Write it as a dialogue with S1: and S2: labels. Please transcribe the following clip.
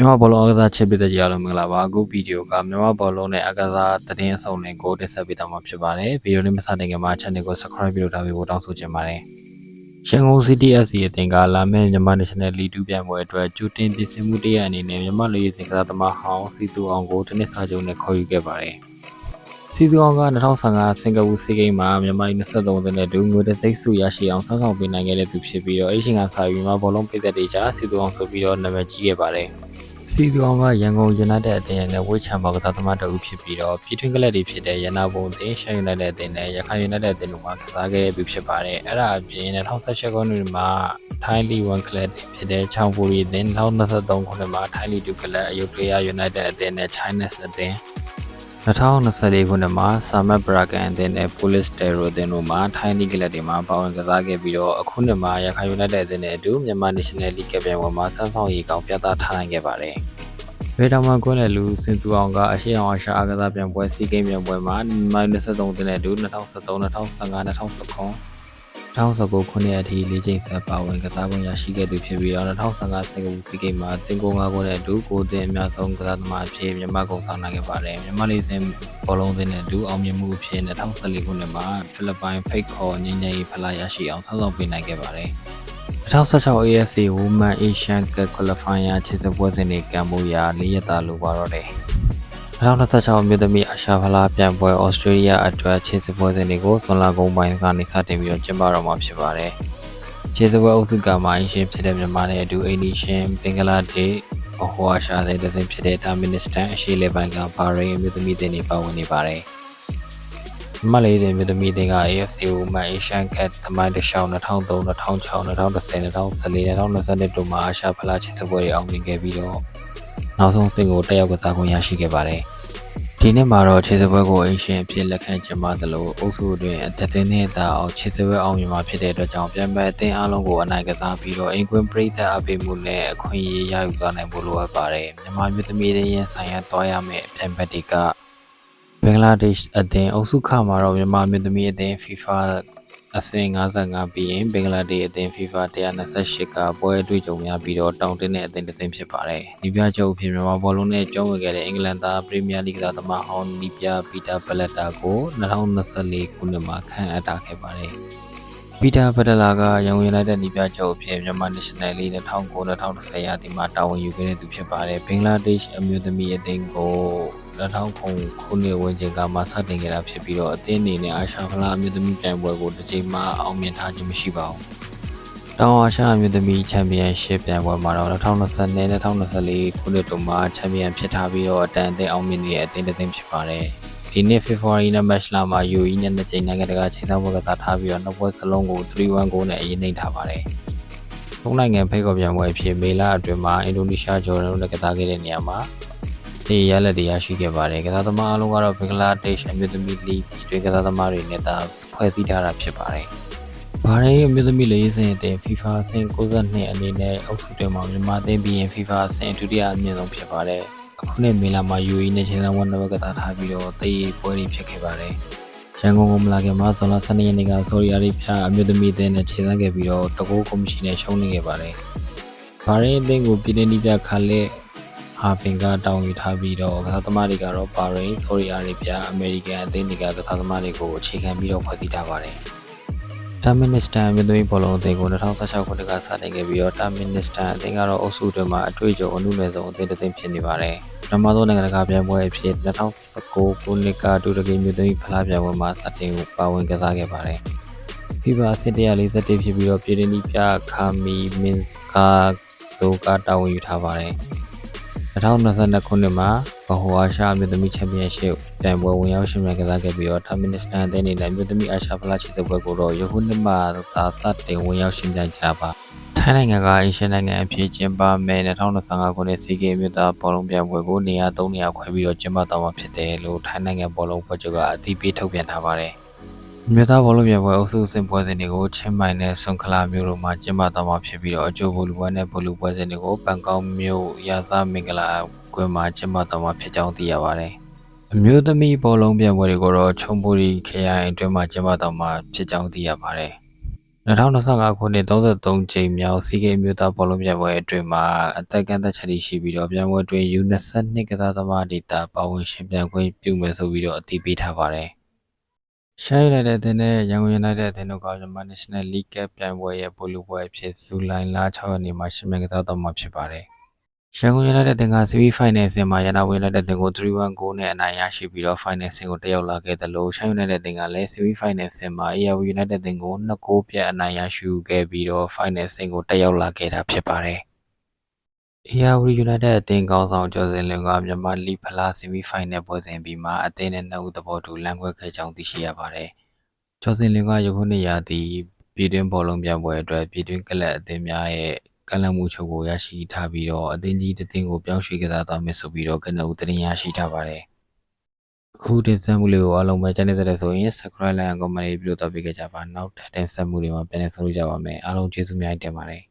S1: မြန်မာဘောလုံးအကစားချစ်ပြည်သူကြီးအားလုံးမင်္ဂလာပါအခုဗီဒီယိုကမြန်မာဘောလုံးနဲ့အကစားသတင်းအစုံတွေကိုတင်ဆက်ပေးသွားမှာဖြစ်ပါတယ်ဗီဒီယိုလေးမစတင်ခင်မှာ channel ကို subscribe ပြုလုပ်ထားပေးဖို့တောင်းဆိုချင်ပါတယ်ရန်ကုန် CTFC အသင်းကလာမယ့်မြန်မာ National League 2ပြိုင်ပွဲအတွက်ကြိုတင်ပြင်ဆင်မှုတရအနေနဲ့မြန်မာလူရေးစင်ကစားသမားဟောင်းစီတူအောင်ကိုတနစ်စာချုပ်နဲ့ခေါ်ယူခဲ့ပါတယ်စီတူအောင်က2015စင်ကာပူစီဂိမ်းမှာမြန်မာ23သင်းနဲ့ဒူငွေတစိတ်စုရရှိအောင်ဆောက်ဆောင်ပေးနိုင်ခဲ့တဲ့သူဖြစ်ပြီးတော့အရှင်ကစာပြီးမြန်မာဘောလုံးပြည်သက်တွေကြားစီတူအောင်ဆိုပြီးတော့နာမည်ကြီးခဲ့ပါတယ် စီတူအောင်ကရန်ကုန် United အသင်းနဲ့ဝိတ်ချန်ဘောကစားသမားတအုပ်ဖြစ်ပြီးတော့ပြည်တွင်းကလပ်တွေဖြစ်တဲ့ရန်နာဘုံအသင်းရှမ်း United အသင်းနဲ့ရခိုင် United အသင်းတို့မှာကစားခဲ့တဲ့သူဖြစ်ပါတယ်အဲ့ဒါအပြင်2018ခုနှစ်မှာထိုင်းလီ1ကလပ်ဖြစ်တဲ့ချောင်းပူရီအသင်း2023ခုနှစ်မှာထိုင်းလီ2ကလပ်အယုဒ္ဓယ United အသင်းနဲ့ Chinese အသင်း 2024ခုနှစ်မှာဆာမတ်ဘရာကန်အသင်းနဲ့ Police Terror အသင်းတို့မှာထိုင်းလီကလပ်တွေမှာပါဝင်ကစားခဲ့ပြီးတော့အခုနှစ်မှာရခိုင် United အသင်းနဲ့အတူမြန်မာ National League ကပြိုင်ပွဲမှာဆန်းဆောင်ရီကောင်ပြသထားနိုင်ခဲ့ပါတယ်။ဘယ်တောင်မှကွန်းလည်းလူစင်သူအောင်ကအရှိအောင်အရှာအားကစားပြိုင်ပွဲစီးကိမ်းပြိုင်ပွဲမှာမိုင်23တင်တဲ့အတူ2013 2015 2019 2019ခုနှစ်အထိလေးချိန်ဆက်ပါဝင်ကစားခွင့်ရရှိခဲ့သူဖြစ်ပြီးတော့2015စင်ကာပူစီဂိမ်းမှာတင်ကို၅ခုနဲ့အတူကိုတင်အများဆုံးကစားသမားအဖြစ်မြန်မာကုန်ဆောင်နိုင်ခဲ့ပါတယ်မြန်မာလေးစင်ဘောလုံးသင်းနဲ့အတူအောင်မြင်မှုအဖြစ်2014ခုနှစ်မှာဖိလစ်ပိုင်ဖိတ်ခေါ်ငင်းငယ်ရေးဖလားရရှိအောင်ဆောက်ဆောင်ပေးနိုင်ခဲ့ပါတယ်2016 AFC Women Asian Cup Qualifier ခြေစပွဲစဉ်တွေကံမှုရာ၄ရက်တာလိုပါတော့တယ် 2026မြို့သမီးအရှာဖလားပြိုင်ပွဲဩစတြေးလျအတွက်ခြေစပွဲစဉ်တွေကိုဇွန်လကုန်ပိုင်းကနေစတင်ပြီးတော့ကျင်းပတော့မှာဖြစ်ပါတယ်။ခြေစပွဲအုပ်စုကမှအင်ရှင်ဖြစ်တဲ့မြန်မာနဲ့အတူအိန္ဒိရှင်ဘင်္ဂလားဒေ့ရှ်အဟိုအာရှာတဲ့တစ်သိန်းဖြစ်တဲ့တာမင်နစ္စတန်အရှေ့လေပိုင်းကဘာရိန်းမြို့သမီးတွေပါဝင်နေပါတယ်။မလေးတဲ့မြို့သမီးတွေက AFC Women Asian Cup သမိုင်းတစ်လျှောက်2003 2006 2010 2014 2022တို့မှာအာရှဖလားခြေစပွဲတွေအောင်မြင်ခဲ့ပြီးတော့ နောက်ဆုံးစင်ကိုတက်ရောက်ကစားခွင့်ရရှိခဲ့ပါတယ်။ဒီနှစ်မှာတော့ခြေစပွဲကိုအင်ရှင်အဖြစ်လက်ခံကျင်းပသလိုအုပ်စုအတွင်းအသက်သင်းနဲ့တာအောင်ခြေစပွဲအောင်မြင်မှာဖြစ်တဲ့အတွက်ကြောင့်ပြန်ပယ်အသင်းအလုံးကိုအနိုင်ကစားပြီးတော့အင်ကွင်းပရိသတ်အပေးမှုနဲ့အခွင့်အရေးရယူသွားနိုင်ဖို့လိုအပ်ပါတယ်။မြန်မာပြည်သမီးတွေရင်ဆိုင်ရသွားရမယ့်အပြန်ဘက်တွေကဘင်္ဂလားဒေ့ရှ်အသင်းအုပ်စုခမှာတော့မြန်မာပြည်သမီးအသင်း FIFA အဆင့်55ပြီးရင်ဘင်္ဂလားဒေ့ရှ်အသင်း FIFA 128ကပွဲအတွေ့အကြုံများပြီးတော့တောင်းတင်းတဲ့အသင်းတစ်သင်းဖြစ်ပါတယ်။ဒီပြချုပ်အဖြစ်မြန်မာဘောလုံးနဲ့ကျောင်းဝင်ခဲ့တဲ့အင်္ဂလန်သားပရီးမီးယားလိဂ်သားသမားဟောင်းနီပြပီတာဘလက်တာကို2024ခုနှစ်မှာခန့်အပ်ထားခဲ့ပါတယ်။ပီတာဘဒလာကရန်ကုန်ယူနိုက်တက်နီပြချုပ်အဖြစ်မြန်မာ National League 2009-2010ရာသီမှာတာဝန်ယူခဲ့တဲ့သူဖြစ်ပါတယ်။ဘင်္ဂလားဒေ့ရှ်အမျိုးသမီးအသင်းကို 2000ခုနှစ်ဝန်းကျင်ကမှစတင်ခဲ့တာဖြစ်ပြီးတော့အသင်းအနေနဲ့အာရှဖလားအမျိုးသမီးပြိုင်ပွဲကိုတစ်ချိန်မှအောင်မြင်ထားခြင်းမရှိပါဘူး။တောင်အာရှအမျိုးသမီးချန်ပီယံရှစ်ပြိုင်ပွဲမှာတော့2020နဲ့2024ခုနှစ်တုန်းကချန်ပီယံဖြစ်ထားပြီးတော့အတန်အသင်းအောင်မြင်နေတဲ့အသင်းတစ်သင်းဖြစ်ပါတယ်။ဒီနှစ် February နဲ့ March လမှာ UAE နဲ့နှစ်ကြိမ်နိုင်ငံတကာချိန်ဆောင်ပွဲကစားထားပြီးတော့နှစ်ပွဲစလုံးကို3-1ဂိုးနဲ့အရင်နှိပ်ထားပါတယ်။သုံးနိုင်ငံဖိတ်ခေါ်ပြိုင်ပွဲအဖြစ်မေလအတွင်းမှာအင်ဒိုနီးရှားဂျော်ဒန်တို့နဲ့ကစားခဲ့တဲ့နေရာမှာ ဒီရလက်တွေရရှိခဲ့ပါတယ်ကစားသမားအလုံးကတော့ဘင်္ဂလားဒေ့ရှ်အမျိုးသမီးလိတွင်ကစားသမားတွေနဲ့သာဖွဲ့စည်းထားတာဖြစ်ပါတယ်ဘာရိန်းအမျိုးသမီးလေးစင်အသင်း FIFA အဆင့်62အနေနဲ့အုပ်စုတွင်မှာမြန်မာအသင်းပြီးရင် FIFA အဆင့်ဒုတိယအမြင့်ဆုံးဖြစ်ပါတယ်အခုနှစ်မေလမှာ UAE နဲ့ချင်းစံဝန်နဘကစားထားပြီးတော့တေးပွဲတွေဖြစ်ခဲ့ပါတယ်ရန်ကုန်ကမလာခင်မှာဇွန်လ12ရက်နေ့ကဆော်ဒီအာရေဗျအမျိုးသမီးအသင်းနဲ့ခြေစမ်းခဲ့ပြီးတော့တကူကော်မရှင်နဲ့ရှုံးနေခဲ့ပါတယ်ဘာရိန်းအသင်းကိုပြည်내နီးပြခါလက် ဟာပင်ကတောင်းယူထားပြီးတော့ကစားသမားတွေကတော့ပါရိန်ဆော်ဒီအာရေဗျအမေရိကန်အသင်းတွေကကစားသမားတွေကိုအခြေခံပြီးတော့ဖွဲ့စည်းထားပါတယ်။တာမင်နစ္စတန်မြို့သမီးဘောလုံးအသင်းကို2016ခုနှစ်ကစတင်ခဲ့ပြီးတော့တာမင်နစ္စတန်အသင်းကတော့အုပ်စုတွင်မှာအတွေ့အကြုံအမှုနယ်ဆုံးအသင်းတစ်သင်းဖြစ်နေပါတယ်။ပထမဆုံးနိုင်ငံတကာပြိုင်ပွဲအဖြစ်2019ခုနှစ်ကတူရကီမြို့သမီးဖလားပြိုင်ပွဲမှာစတင်ပါဝင်ကစားခဲ့ပါတယ်။ FIFA အဆင့်141ဖြစ်ပြီးတော့ပြည်တွင်းပြခါမီမင်စကာဇိုကတာဝန်ယူထားပါတယ်။ 2022ခုနှစ်မှာဘဟိုအာရှအမျိုးသမီးချန်ပီယံရှစ်ပြိုင်ပွဲဝင်ရောက်ရှင်ပြိုင်ကစားခဲ့ပြီးတော့တာမင်နစ္စတန်အသင်းအနေနဲ့အမျိုးသမီးအာရှဖလားချီတဲ့ပွဲကိုတော့ယခုနှစ်မှာသာစတင်ဝင်ရောက်ရှင်ပြိုင်ကြပါထိုင်းနိုင်ငံကအေရှန်နိုင်ငံအဖြစ်ကျင်းပမယ်2025ခုနှစ်စီးကီမြို့သားဘောလုံးပြိုင်ပွဲကိုနေရာ3နေရာခွဲပြီးတော့ကျင်းပသွားမှာဖြစ်တယ်လို့ထိုင်းနိုင်ငံဘောလုံးဖွဲ့ချုပ်ကအသိပေးထုတ်ပြန်ထားပါတယ်။ မြို့သားဘောလုံးပြပွဲအုပ်စုအဆင့်ပွဲစဉ်တွေကိုချင်းမိုင်နဲ့ဆွန်ခလာမြို့တို့မှာကျင်းပသွားမှာဖြစ်ပြီးတော့အကျိုးဘောလူပွဲနဲ့ဘောလူပွဲစဉ်တွေကိုပန်ကောက်မြို့ရာဇမင်္ဂလာကွင်းမှာကျင်းပသွားမှာဖြစ်ကြောင်းသိရပါတယ်။အမျိုးသမီးဘောလုံးပြပွဲတွေကိုတော့ချုံပူရီခရိုင်အတွင်းမှာကျင်းပသွားမှာဖြစ်ကြောင်းသိရပါတယ်။2025ခုနှစ်33ကြိမ်မြောက်စီးကိန်းမျိုးသားဘောလုံးပြိုင်ပွဲအတွင်းမှာအသက်ကန့်သက်ချက်တွေရှိပြီးတော့ပြိုင်ပွဲအတွင်း U22 ကစားသမားဒေတာပါဝင်ရှင်ပြိုင်ခွင့်ပြုမယ်ဆိုပြီးတော့အတည်ပြုထားပါတယ်။ ရှမ်းယူနိုက်တက်အသင်းနဲ့ရန်ကုန်ယူနိုက်တက်အသင်းတို့ကမြန်မာ National League Cup ပြိုင်ပွဲရဲ့ဗိုလ်လုပွဲအဖြစ်ဇူလိုင်လ6ရက်နေ့မှာရှင်မြန်ကစားတော့မှာဖြစ်ပါတယ်။ရန်ကုန်ယူနိုက်တက်အသင်းက Semi Final ဆင်မှာရန်ကုန်ယူနိုက်တက်အသင်းကို3-1ဂိုးနဲ့အနိုင်ရရှိပြီးတော့ Final ဆင်ကိုတက်ရောက်လာခဲ့သလိုရှမ်းယူနိုက်တက်အသင်းကလည်း Semi Final ဆင်မှာ AR United အသင်းကို2ဂိုးပြတ်အနိုင်ရရှိခဲ့ပြီးတော့ Final ဆင်ကိုတက်ရောက်လာခဲ့တာဖြစ်ပါတယ်။ AR United အသင်းကောင်းဆောင်ကျော်စင်လွင်ကမြန်မာလီဖလား Semi Final ပွဲစဉ်ပြီးမှအသင်းနဲ့နှစ်ဦးသဘောတူလမ်းခွဲခဲ့ကြောင်းသိရှိရပါတယ်။ကျော်စင်လွင်ကယခုနှစ်ရာသီပြည်တွင်းဘောလုံးပြိုင်ပွဲအတွက်ပြည်တွင်းကလပ်အသင်းများရဲ့ကမ်းလှမ်းမှုချုပ်ကိုရရှိထားပြီးတော့အသင်းကြီးတစ်သင်းကိုပြောင်းရွှေ့ကစားသွားမယ်ဆိုပြီးတော့ကနဦးသတင်းရရှိထားပါတယ်။အခုတင်ဆက်မှုလေးကိုအားလုံးပဲကြားနေတဲ့ဆိုရင် subscribe လိုက်အောင် comment လေးပြုလုပ်တော့ပေးကြပါနောက်ထပ်တင်ဆက်မှုတွေမှာပြန်လည်ဆုံတွေ့ကြပါမယ်အားလုံးကျေးဇူးများတင်ပါတယ်